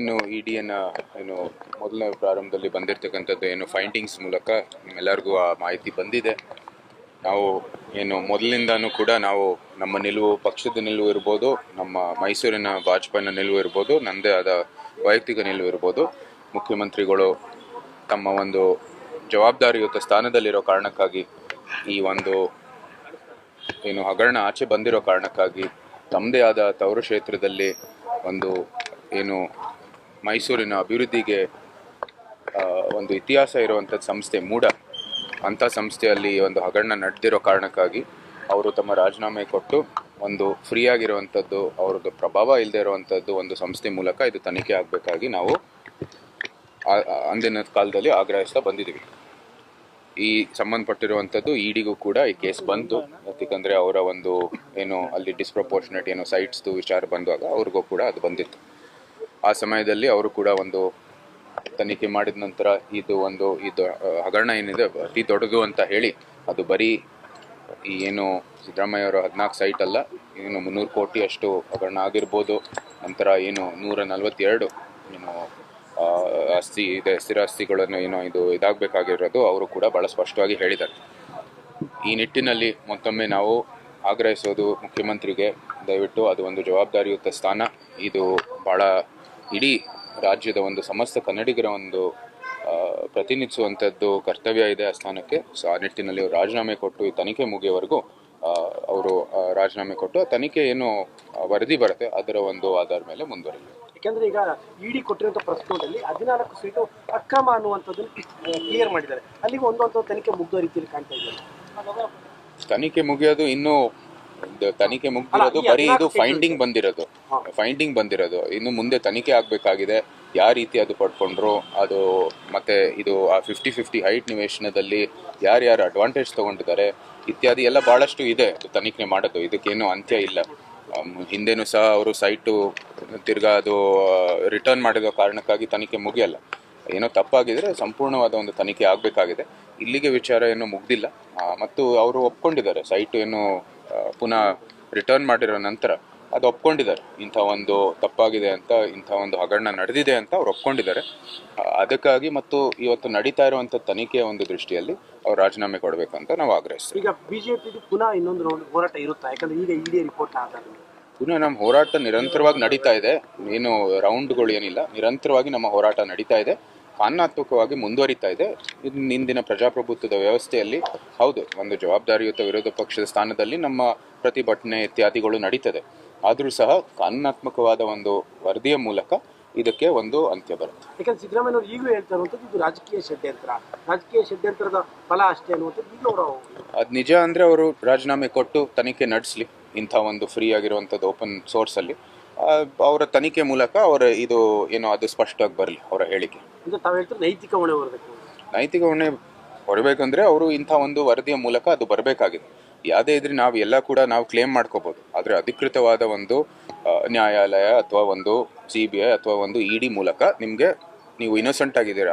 ಏನು ಇ ಡಿಯನ್ನು ಏನು ಮೊದಲನೇ ಪ್ರಾರಂಭದಲ್ಲಿ ಬಂದಿರತಕ್ಕಂಥದ್ದು ಏನು ಫೈಂಡಿಂಗ್ಸ್ ಮೂಲಕ ನಿಮ್ಮೆಲ್ಲರಿಗೂ ಆ ಮಾಹಿತಿ ಬಂದಿದೆ. ನಾವು ಏನು ಮೊದಲಿಂದನೂ ಕೂಡ ನಾವು ನಮ್ಮ ನಿಲುವು, ಪಕ್ಷದ ನಿಲುವು ಇರ್ಬೋದು, ನಮ್ಮ ಮೈಸೂರಿನ ವಾಜಪೇಯಿನ ನಿಲುವು ಇರ್ಬೋದು ನನ್ನದೇ ಆದ ವೈಯಕ್ತಿಕ ನಿಲುವು ಇರ್ಬೋದು. ಮುಖ್ಯಮಂತ್ರಿಗಳು ತಮ್ಮ ಒಂದು ಜವಾಬ್ದಾರಿಯುತ ಸ್ಥಾನದಲ್ಲಿರೋ ಕಾರಣಕ್ಕಾಗಿ ಈ ಒಂದು ಏನು ಹಗರಣ ಆಚೆ ಬಂದಿರೋ ಕಾರಣಕ್ಕಾಗಿ ತಮ್ಮದೇ ಆದ ತವರು ಕ್ಷೇತ್ರದಲ್ಲಿ ಒಂದು ಏನು ಮೈಸೂರಿನ ಅಭಿವೃದ್ಧಿಗೆ ಒಂದು ಇತಿಹಾಸ ಇರುವಂಥದ್ದು ಸಂಸ್ಥೆ ಮೂಡ. ಅಂಥ ಸಂಸ್ಥೆಯಲ್ಲಿ ಒಂದು ಹಗರಣ ನಡೆದಿರೋ ಕಾರಣಕ್ಕಾಗಿ ಅವರು ತಮ್ಮ ರಾಜೀನಾಮೆ ಕೊಟ್ಟು ಒಂದು ಫ್ರೀ ಆಗಿರುವಂಥದ್ದು ಅವ್ರದ್ದು ಪ್ರಭಾವ ಇಲ್ಲದೆ ಇರುವಂಥದ್ದು ಒಂದು ಸಂಸ್ಥೆ ಮೂಲಕ ಇದು ತನಿಖೆ ಆಗಬೇಕಾಗಿ ನಾವು ಅಂದಿನ ಕಾಲದಲ್ಲಿ ಆಗ್ರಹಿಸ್ತಾ ಬಂದಿದ್ದೀವಿ. ಈ ಸಂಬಂಧಪಟ್ಟಿರುವಂಥದ್ದು ಇಡಿಗೂ ಕೂಡ ಈ ಕೇಸ್ ಬಂತು. ಯಾಕಂದರೆ ಅವರ ಒಂದು, ಏನು, ಅಲ್ಲಿ ಡಿಸ್ಪ್ರಪೋರ್ಷನೇಟ್ ಏನೋ ಸೈಟ್ಸ್ದು ವಿಚಾರ ಬಂದಾಗ ಅವ್ರಿಗೂ ಕೂಡ ಅದು ಬಂದಿತ್ತು. ಆ ಸಮಯದಲ್ಲಿ ಅವರು ಕೂಡ ಒಂದು ತನಿಖೆ ಮಾಡಿದ ನಂತರ ಇದು ಒಂದು ಇದು ಹಗರಣ ಏನಿದೆ ಅತಿ ದೊಡ್ಡದು ಅಂತ ಹೇಳಿ ಅದು ಬರೀ ಈ ಏನು ಸಿದ್ದರಾಮಯ್ಯ ಅವರು ಹದಿನಾಲ್ಕು ಸೈಟ್ ಅಲ್ಲ, ಏನು ಮುನ್ನೂರು ಕೋಟಿ ಅಷ್ಟು ಹಗರಣ ಆಗಿರ್ಬೋದು. ನಂತರ ಏನು ನೂರ ನಲವತ್ತೆರಡು ಏನು ಆಸ್ತಿ ಇದೆ ಸ್ಥಿರಾಸ್ತಿಗಳನ್ನು ಏನೋ ಇದು ಇದಾಗಬೇಕಾಗಿರೋದು ಅವರು ಕೂಡ ಭಾಳ ಸ್ಪಷ್ಟವಾಗಿ ಹೇಳಿದ್ದಾರೆ. ಈ ನಿಟ್ಟಿನಲ್ಲಿ ಮತ್ತೊಮ್ಮೆ ನಾವು ಆಗ್ರಹಿಸೋದು ಮುಖ್ಯಮಂತ್ರಿಗೆ, ದಯವಿಟ್ಟು ಅದು ಒಂದು ಜವಾಬ್ದಾರಿಯುತ ಸ್ಥಾನ. ಇದು ಭಾಳ ಇಡೀ ರಾಜ್ಯದ ಒಂದು ಸಮಸ್ತ ಕನ್ನಡಿಗರ ಒಂದು ಪ್ರತಿನಿಧಿಸುವಂಥದ್ದು ಕರ್ತವ್ಯ ಇದೆ ಆ ಸ್ಥಾನಕ್ಕೆ. ಸೊ ಆ ನಿಟ್ಟಿನಲ್ಲಿ ಅವರು ರಾಜೀನಾಮೆ ಕೊಟ್ಟು ಈ ತನಿಖೆ ಮುಗಿಯವರೆಗೂ ಅವರು ರಾಜೀನಾಮೆ ಕೊಟ್ಟು ಆ ತನಿಖೆ ಏನು ವರದಿ ಬರುತ್ತೆ ಅದರ ಒಂದು ಆಧಾರ ಮೇಲೆ ಮುಂದುವರಿಲಿ ಯಾಕೆಂದ್ರೆ ಈಗ ಇಡಿ ಕೊಟ್ಟಿರುವಂತ ಪ್ರಸ್ತುತದಲ್ಲಿ ಹದಿನಾಲ್ಕು ಸೀಟು ಅಕ್ರಮ ಅನ್ನುವಂಥದ್ದು ಕ್ಲಿಯರ್ ಮಾಡಿದ್ದಾರೆ. ಅಲ್ಲಿಗೆ ಒಂದೊಂದು ತನಿಖೆ ಮುಗ್ದೋ ರೀತಿಯಲ್ಲಿ ಕಾಣ್ತಾ ಇದ್ದಾರೆ ತನಿಖೆ ಮುಗಿಯೋದು ಇನ್ನೂ ಇದು ತನಿಖೆ ಮುಗ್ದಿರೋದು ಬರೀ ಇದು ಫೈಂಡಿಂಗ್ ಬಂದಿರೋದು. ಫೈಂಡಿಂಗ್ ಬಂದಿರೋದು. ಇನ್ನು ಮುಂದೆ ತನಿಖೆ ಆಗಬೇಕಾಗಿದೆ. ಯಾವ ರೀತಿ ಅದು ಪಡ್ಕೊಂಡ್ರು ಅದು ಮತ್ತೆ ಇದು ಆ ಫಿಫ್ಟಿ ಫಿಫ್ಟಿ ಹೈಟ್ ನಿವೇಶನದಲ್ಲಿ ಯಾರ್ಯಾರು ಅಡ್ವಾಂಟೇಜ್ ತಗೊಂಡಿದ್ದಾರೆ ಇತ್ಯಾದಿ ಎಲ್ಲ ಭಾಳಷ್ಟು ಇದೆ ತನಿಖೆ ಮಾಡೋದು. ಇದಕ್ಕೇನು ಅಂತ್ಯ ಇಲ್ಲ. ಹಿಂದೆನೂ ಸಹ ಅವರು ಸೈಟು ತಿರ್ಗಾ ಅದು ರಿಟರ್ನ್ ಮಾಡಿರೋ ಕಾರಣಕ್ಕಾಗಿ ತನಿಖೆ ಮುಗಿಯಲ್ಲ. ಏನೋ ತಪ್ಪಾಗಿದ್ರೆ ಸಂಪೂರ್ಣವಾದ ಒಂದು ತನಿಖೆ ಆಗಬೇಕಾಗಿದೆ. ಇಲ್ಲಿಗೆ ವಿಚಾರ ಏನು ಮುಗ್ದಿಲ್ಲ. ಮತ್ತು ಅವರು ಒಪ್ಕೊಂಡಿದ್ದಾರೆ. ಸೈಟು ಏನು ಪುನಃ ರಿಟರ್ನ್ ಮಾಡಿರೋ ನಂತರ ಅದು ಒಪ್ಕೊಂಡಿದ್ದಾರೆ. ಇಂಥ ಒಂದು ತಪ್ಪಾಗಿದೆ ಅಂತ ಇಂಥ ಒಂದು ಹಗರಣ ನಡೆದಿದೆ ಅಂತ ಅವ್ರು ಒಪ್ಕೊಂಡಿದ್ದಾರೆ. ಅದಕ್ಕಾಗಿ ಮತ್ತು ಇವತ್ತು ನಡೀತಾ ಇರುವಂಥ ತನಿಖೆಯ ಒಂದು ದೃಷ್ಟಿಯಲ್ಲಿ ಅವ್ರು ರಾಜೀನಾಮೆ ಕೊಡಬೇಕು ಅಂತ ನಾವು ಆಗ್ರಹಿಸ್ತೀವಿ. ಈಗ ಬಿಜೆಪಿ ಪುನಃ ಇನ್ನೊಂದು ಹೋರಾಟ ಇರುತ್ತಾ? ಯಾಕಂದ್ರೆ ಈಗ ಇಡಿ ರಿಪೋರ್ಟ್ ಪುನಃ ನಮ್ಮ ಹೋರಾಟ ನಿರಂತರವಾಗಿ ನಡೀತಾ ಇದೆ. ಏನು ರೌಂಡ್ಗಳು ಏನಿಲ್ಲ. ನಿರಂತರವಾಗಿ ನಮ್ಮ ಹೋರಾಟ ನಡೀತಾ ಇದೆ. ಕಾನೂನಾತ್ಮಕವಾಗಿ ಮುಂದುವರಿತಾ ಇದೆ. ಇದು ಇಂದಿನ ಪ್ರಜಾಪ್ರಭುತ್ವದ ವ್ಯವಸ್ಥೆಯಲ್ಲಿ ಹೌದು ಒಂದು ಜವಾಬ್ದಾರಿಯುತ ವಿರೋಧ ಪಕ್ಷದ ಸ್ಥಾನದಲ್ಲಿ ನಮ್ಮ ಪ್ರತಿಭಟನೆ ಇತ್ಯಾದಿಗಳು ನಡೀತದೆ. ಆದರೂ ಸಹ ಕಾನೂನಾತ್ಮಕವಾದ ಒಂದು ವರದಿಯ ಮೂಲಕ ಇದಕ್ಕೆ ಒಂದು ಅಂತ್ಯ ಬರುತ್ತೆ. ಯಾಕಂದ್ರೆ ಸಿದ್ದರಾಮಯ್ಯ ಈಗಲೂ ಹೇಳ್ತಾ ಇರುವಂಥದ್ದು ಇದು ರಾಜಕೀಯ ಷಡ್ಯಂತ್ರ. ರಾಜಕೀಯ ಷಡ್ಯಂತ್ರದ ಫಲ ಅಷ್ಟೇ ಅನ್ನುವಂಥದ್ದು ಈಗ ಅವರು ಅದು ನಿಜ ಅಂದರೆ ಅವರು ರಾಜೀನಾಮೆ ಕೊಟ್ಟು ತನಿಖೆ ನಡೆಸಲಿ ಇಂಥ ಒಂದು ಫ್ರೀ ಆಗಿರುವಂಥದ್ದು ಓಪನ್ ಸೋರ್ಸಲ್ಲಿ ಅವರ ತನಿಖೆ ಮೂಲಕ ಅವರ ಇದು ಏನೋ ಅದು ಸ್ಪಷ್ಟವಾಗಿ ಬರಲಿ ಅವರ ಹೇಳಿಕೆ. ಅಂದ್ರೆ ತಾವು ಹೇಳ್ತಾರೆ ನೈತಿಕ ಹೊಣೆ ಬರಬೇಕು. ನೈತಿಕ ಹೊಣೆ ಹೊರಬೇಕಂದ್ರೆ ಅವರು ಇಂಥ ಒಂದು ವರದಿಯ ಮೂಲಕ ಅದು ಬರಬೇಕಾಗಿದೆ. ಯಾವುದೇ ಇದ್ರೆ ನಾವು ಎಲ್ಲ ಕೂಡ ನಾವು ಕ್ಲೇಮ್ ಮಾಡ್ಕೋಬೋದು. ಆದರೆ ಅಧಿಕೃತವಾದ ಒಂದು ನ್ಯಾಯಾಲಯ ಅಥವಾ ಒಂದು ಸಿ ಬಿ ಐ ಅಥವಾ ಒಂದು ಇ ಡಿ ಮೂಲಕ ನಿಮಗೆ ನೀವು ಇನ್ನೋಸೆಂಟ್ ಆಗಿದ್ದೀರಾ